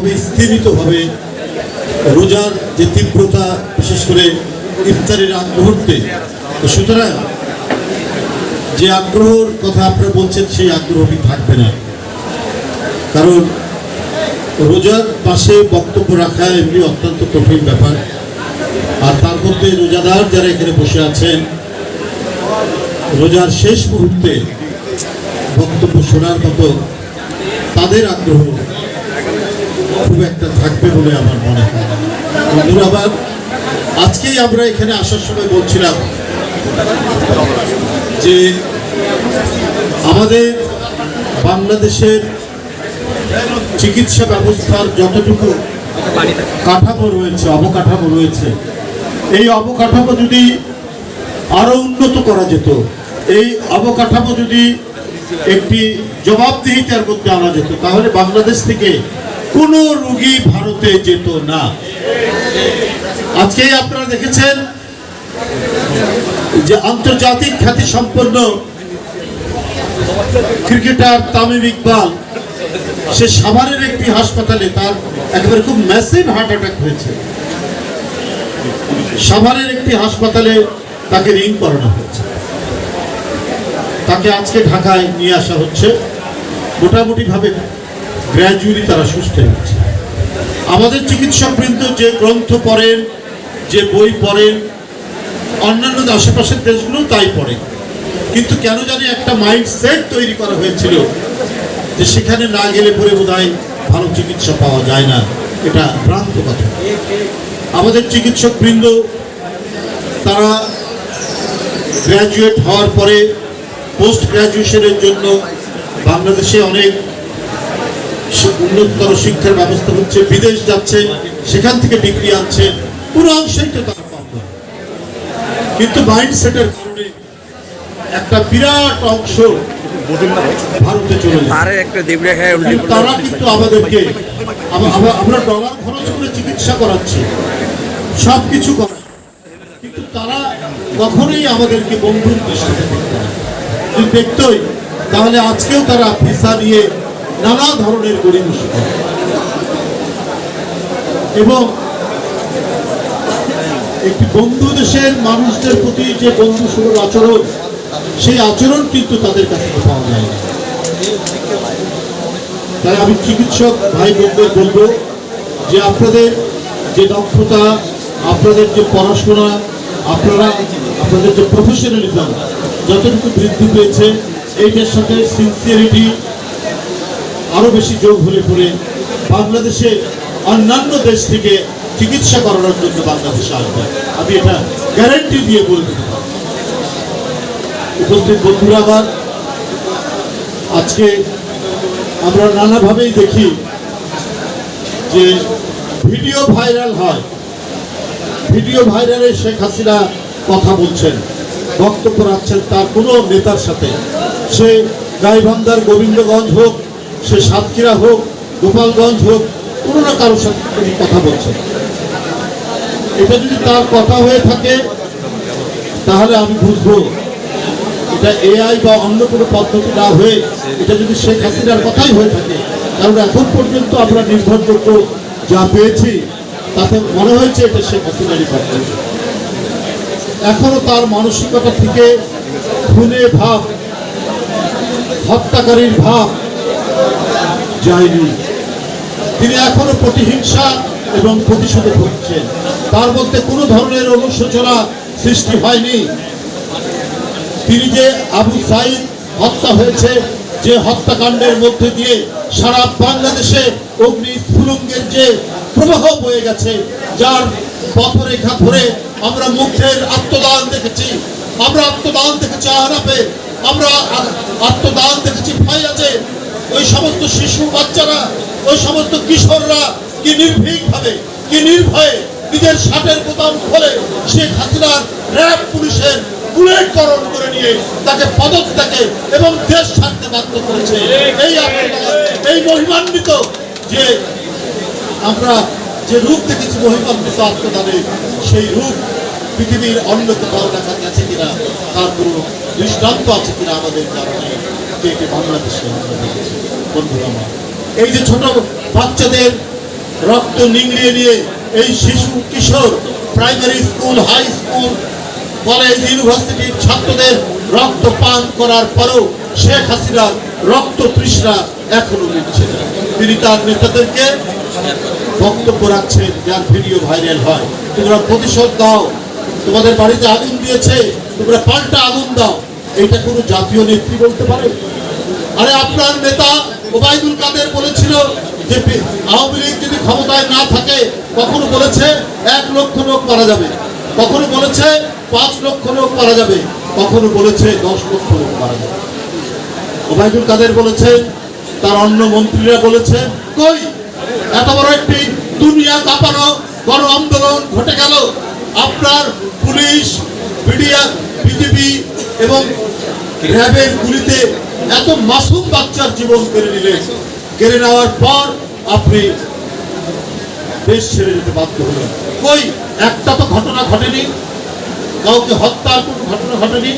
খুবই স্থিরিতভাবে রোজার যে তীব্রতা, বিশেষ করে ইফতারের আগ তো সুতরাং যে আগ্রহর কথা আপনারা বলছেন, সেই আগ্রহটি থাকবে না। কারণ রোজার পাশে বক্তব্য রাখা এমনি অত্যন্ত কঠিন ব্যাপার। আর তার মধ্যে রোজাদার যারা এখানে বসে আছেন, রোজার শেষ মুহূর্তে বক্তব্য শোনার মতো তাদের আগ্রহ খুব একটা থাকবে বলে আমার মনে হয়। আবার আজকেই আমরা এখানে আসার সময় বলছিলাম যে আমাদের বাংলাদেশের চিকিৎসা ব্যবস্থার যতটুকু কাঠামো রয়েছে, অবকাঠামো রয়েছে, এই অবকাঠামো যদি আরও উন্নত করা যেত, এই অবকাঠামো যদি একটি জবাবদিহিতার মধ্যে আনা যেত, তাহলে বাংলাদেশ থেকে কোনো রুগী ভারতে যেত না। আজকেই আপনারা দেখেছেন যে আন্তর্জাতিক খ্যাতি সম্পন্ন ক্রিকেটার তামিম ইকবাল, সে সাভারের একটি হাসপাতালে তার একেবারে খুব ম্যাসিভ হার্ট অ্যাটাক হয়েছে। সাভারের একটি হাসপাতালে তাকে রিং করানো হয়েছে। তাকে আজকে ঢাকায় নিয়ে আসা হচ্ছে। মোটামুটিভাবে গ্র্যাজুয়ালি তারা সুস্থ হচ্ছে আমাদের চিকিৎসকবৃন্দ যে গ্রন্থ পড়েন, যে বই পড়েন, অন্যান্য আশেপাশের দেশগুলো তাই পড়ে। কিন্তু কেন জানি একটা মাইন্ড সেট তৈরি করা হয়েছিল যে সেখানে না গেলে পরে বোধ ভালো চিকিৎসা পাওয়া যায় না। এটা ভ্রান্ত কথা। আমাদের চিকিৎসক বৃন্দ তারা গ্র্যাজুয়েট হওয়ার পরে পোস্ট গ্র্যাজুয়েশনের জন্য বাংলাদেশে অনেক উন্নততর শিক্ষার ব্যবস্থা হচ্ছে বিদেশ যাচ্ছে সেখান থেকে ডিগ্রি আনছে পুরো অংশই তো তারা পাবে কিন্তু মাইন্ড সেটের কারণে একটা বিরাট অংশ ভারতে চলে যায়। একটা তারা কিন্তু আমাদেরকে আম- আম- আমরা ডলার খরচ করে চিকিৎসা করাচ্ছি সব কিছু করা কিন্তু তারা কখনোই আমাদেরকে বন্ধুর দৃষ্টিতে দেখতে না। যদি দেখতই তাহলে আজকেও তারা ভিসা নিয়ে নানা ধরনের গরিবসী এবং একটি বন্ধু দেশের মানুষদের প্রতি যে বন্ধু সুলভ আচরণ, সেই আচরণ কিন্তু তাদের কাছে পাওয়া যায় না। তাই আমি চিকিৎসক ভাই বোনদের বলব যে আপনাদের যে দক্ষতা, আপনাদের যে পড়াশোনা, আপনারা আপনাদের যে প্রফেশনালিজম যতটুকু বৃদ্ধি পেয়েছে, এইটার সাথে সিনসিয়ারিটি আরও বেশি যোগ হলে পরে বাংলাদেশে অন্যান্য দেশ থেকে চিকিৎসা করানোর জন্য বাংলাদেশে আসবে। আমি এটা গ্যারান্টি দিয়ে বলতে পারি। উপস্থিত বন্ধুরা আবার আজকে আমরা নানাভাবেই দেখি যে ভিডিও ভাইরাল হয়। ভিডিও ভাইরালে শেখ হাসিনা কথা বলছেন, বক্তব্য রাখছেন তার কোনো নেতার সাথে। সে গাইবান্ধার গোবিন্দগঞ্জ হোক সে সাতক্ষীরা হোক, গোপালগঞ্জ হোক, কোনো না কারোর সাথে তিনি কথা বলছেন। এটা যদি তার কথা হয়ে থাকে, তাহলে আমি বুঝব এটা এআই বা অন্য কোনো পদ্ধতি না হয়ে এটা যদি শেখ হাসিনার কথাই হয়ে থাকে, কারণ এখন পর্যন্ত আমরা নির্ভরযোগ্য যা পেয়েছি, তাতে মনে হয়েছে এটা শেখ হাসিনারই কথা এখনও তার মানসিকতা থেকে খুনে ভাব, হত্যাকারীর ভাব যায়নি। তিনি এখনও প্রতিহিংসা এবং প্রতিশোধে ভুগছেন। তার মধ্যে কোনো ধরনের অনুশোচনা সৃষ্টি হয়নি। তিনি যে আবু সাইদ হত্যা হয়েছে, যে হত্যাকাণ্ডের মধ্যে দিয়ে সারা বাংলাদেশে অগ্নি স্ফুলঙ্গের যে প্রবাহ বয়ে গেছে, যার পথরেখা ধরে আমরা মুগ্ধের আত্মদান দেখেছি। আমরা আত্মদান দেখেছি আহরাফে আমরা আত্মদান দেখেছি ফাইয়াজে ওই সমস্ত শিশু বাচ্চারা, ওই সমস্ত কিশোররা কি নির্ভীকভাবে, কি নির্ভয়ে নিজের শার্টের বোতাম খোলে শেখ হাসিনার র্যাব পুলিশের বুলেটকরণ করে নিয়ে তাকে পদত্যাগে এবং দেশ ছাড়তে বাধ্য করেছে। এই এই মহিমান্বিত যে আমরা যে রূপ দেখেছি মহিমান্বিত আত্মদানে, সেই রূপ পৃথিবীর অন্য কোথাও দেখা গেছে কিনা তার কোনো দৃষ্টান্ত আছে কিনা আমাদের কারণে যে এটি বাংলাদেশে আমরা আমার এই যে ছোট বাচ্চাদের রক্ত নিংড়িয়ে নিয়ে এই শিশু, কিশোর primary school high school college ইউনিভার্সিটির ছাত্রদের রক্ত পান করার পরেও শেখ হাসিনার রক্ত তৃষ্ণা এখনও মিটছে তিনি তার নেতাদেরকে বক্তব্য রাখছেন, যার ভিডিও ভাইরাল হয়। তোমরা প্রতিশোধ দাও। তোমাদের বাড়িতে আগুন দিয়েছে, তোমরা পাল্টা আগুন দাও। এটা কোনো জাতীয় নেত্রী বলতে পারে? আরে আপনার নেতা ওবায়দুল কাদের বলেছিল যে আওয়ামী লীগ যদি ক্ষমতায় না থাকে, কখনো বলেছে এক লক্ষ লোক মারা যাবে। কখনো বলেছে পাঁচ লক্ষ লোক মারা যাবে। কখনো বলেছে দশ লক্ষ লোক মারা যাবে। ওবায়দুল কাদের বলেছে তার অন্য মন্ত্রীরা বলেছে কই? এত বড় একটি দুনিয়া কাঁপানো গণ আন্দোলন ঘটে গেল। আপনার পুলিশ বিডিআর বিজেপি এবং র্যাবের গুলিতে এত মাসুম বাচ্চার জীবন কেড়ে নিলেন কেড়ে নেওয়ার পর আপনি দেশ ছেড়ে যেতে বাধ্য হলেন। কই? একটা তো ঘটনা ঘটেনি, কাউকে হত্যার কোনো ঘটনা ঘটেনি।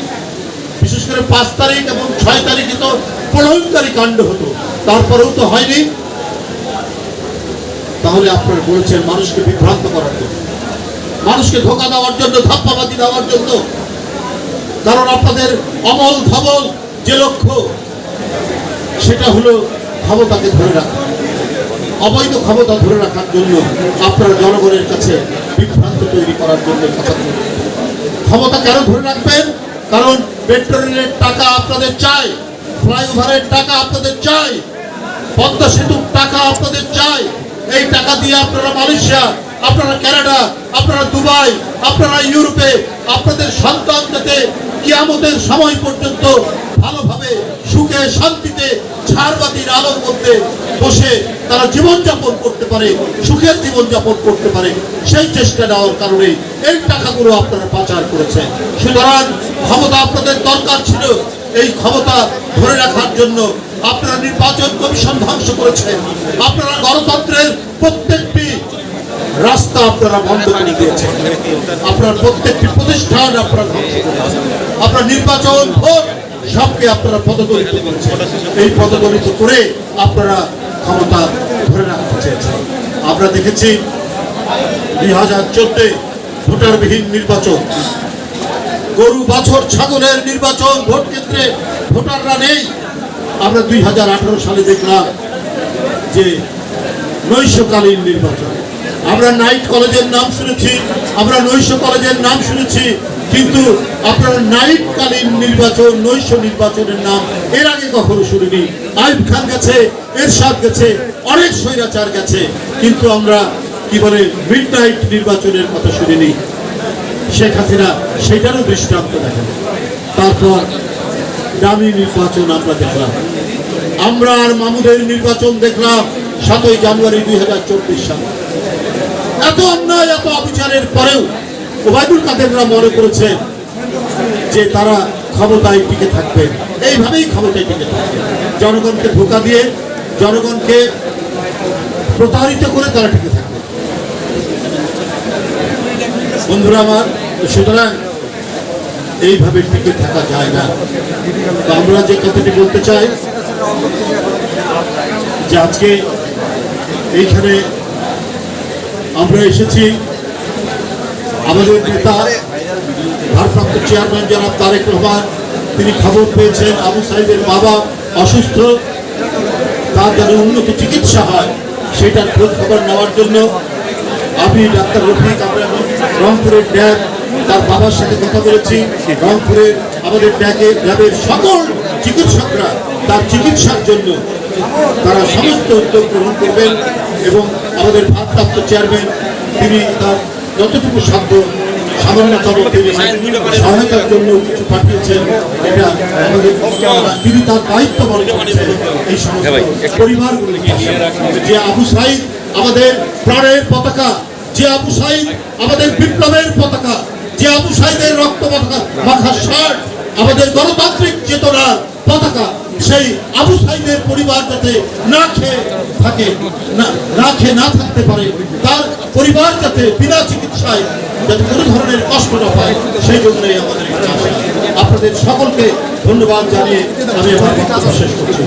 বিশেষ করে পাঁচ তারিখ এবং ছয় তারিখে তো প্রলয়ঙ্কারী কাণ্ড হতো, তারপরেও তো হয়নি। তাহলে আপনারা বলছেন মানুষকে বিভ্রান্ত করার জন্য। মানুষকে ধোকা দেওয়ার জন্য, ধাপ্পাবাজি দেওয়ার জন্য। কারণ আপনাদের অমল ধবল যে লক্ষ্য, সেটা হলো ক্ষমতাকে ধরে রাখা। অবৈধ ক্ষমতা ধরে রাখার জন্য আপনারা জনগণের কাছে বিভ্রান্ত তৈরি করার জন্য কথা ক্ষমতা কেন ধরে রাখবেন? কারণ পেট্রোলের টাকা আপনাদের চাই, ফ্লাইওভারের টাকা আপনাদের চাই, পদ্মা সেতুর টাকা আপনাদের চাই। এই টাকা দিয়ে আপনারা মালয়েশিয়া, আপনারা কানাডা, আপনারা দুবাই, আপনারা ইউরোপে আপনাদের সন্তান যাতে কিয়ামতের সময় পর্যন্ত ভালোভাবে সুখে শান্তিতে ঝাড়বাতির আলোর মধ্যে বসে তারা জীবনযাপন করতে পারে, সুখের জীবনযাপন করতে পারে। সেই চেষ্টা নেওয়ার কারণে এই টাকাগুলো আপনারা পাচার করেছেন। সুতরাং ক্ষমতা আপনাদের দরকার ছিল। এই ক্ষমতা ধরে রাখার জন্য আপনারা নির্বাচন কমিশন ধ্বংস করেছেন। আপনারা গণতন্ত্রের প্রত্যেকটি রাস্তা আপনারা বন্ধ করে দিয়েছেন। আপনার প্রত্যেকটি প্রতিষ্ঠান আপনারা আপনার নির্বাচন ভোট সবকে আপনারা পদদলিত করেছেন। এই পদদলিত করে আপনারা ক্ষমতা ধরে রাখতে চেয়েছেন। আমরা দেখেছি দুই হাজার চোদ্দে ভোটারবিহীন নির্বাচন। গরু বাছর ছাগলের নির্বাচন, ভোট কেন্দ্রে ভোটাররা নেই। আমরা দুই হাজার আঠারো সালে দেখলাম যে নৈশকালীন নির্বাচন। আমরা নাইট কলেজের নাম শুনেছি, আমরা নৈশ কলেজের নাম শুনেছি, কিন্তু আপনারা নাইটকালীন নির্বাচন, নৈশ নির্বাচনের নাম এর আগে কখনো শুনিনি। আইব খান গেছে, এরশাদ গেছে, অনেক স্বৈরাচার গেছে, কিন্তু আমরা কি বলে মিড নাইট নির্বাচনের কথা শুনিনি। শেখ হাসিনা সেটারও দৃষ্টান্ত দেখেন। তারপর দামি নির্বাচন আমরা দেখলাম। আমরা আর মামুদের নির্বাচন দেখলাম সাতই জানুয়ারি দুই হাজার চব্বিশ সালে। এত অন্যায়, এত অবিচারের পরেও ওবায়দুল কাদেররা মনে করেছেন যে তারা ক্ষমতায় টিকে থাকবে। এইভাবেই ক্ষমতায় টিকে থাকবে। জনগণকে ধোকা দিয়ে জনগণকে প্রতারিত করে তারা টিকে থাকবে। বন্ধুরা আমার, সুতরাং এইভাবে টিকে থাকা যায় না। আমরা যে কথাটি বলতে চাই, যে আজকে এইখানে আমরা এসেছি আমাদের নেতা, ভারপ্রাপ্ত চেয়ারম্যান জনাব তারেক রহমান, তিনি খবর পেয়েছেন আবু সাইদের বাবা অসুস্থ, তার যেন উন্নত চিকিৎসা হয়, সেটার খোঁজ খবর নেওয়ার জন্য আমি ডাক্তার রফিক আমরা রংপুরের ড্যাব তার বাবার সাথে কথা বলেছি। রংপুরের আমাদের ড্যাকে ড্যাবের সকল চিকিৎসকরা তার চিকিৎসার জন্য তারা সমস্ত উদ্যোগ গ্রহণ করবেন এবং আমাদের ভারপ্রাপ্ত চেয়ারম্যান তিনি তার যতটুকু সাধ্য সামান্যতম তিনি সহায়তার জন্য কিছু পাঠিয়েছেন। এটা আমাদের তিনি তার দায়িত্ব মনে করছেন এই সমস্ত পরিবারগুলো যে আবু সাইদ আমাদের প্রাণের পতাকা যে আবু সাইদ আমাদের বিপ্লবের পতাকা যে আবু সাইদের রক্ত পতাকা মাখা শার্ট আমাদের গণতান্ত্রিক চেতনার পতাকা সেই আবু সাইদের পরিবার যাতে না খেয়ে থাকে, না খেয়ে না থাকতে পারে, তার পরিবার যাতে বিনা চিকিৎসায় যাতে কোনো ধরনের কষ্ট না পায়, সেই জন্যই আমাদের আপনাদের সকলকে ধন্যবাদ জানিয়ে আমি আমার বক্তব্য শেষ করছি।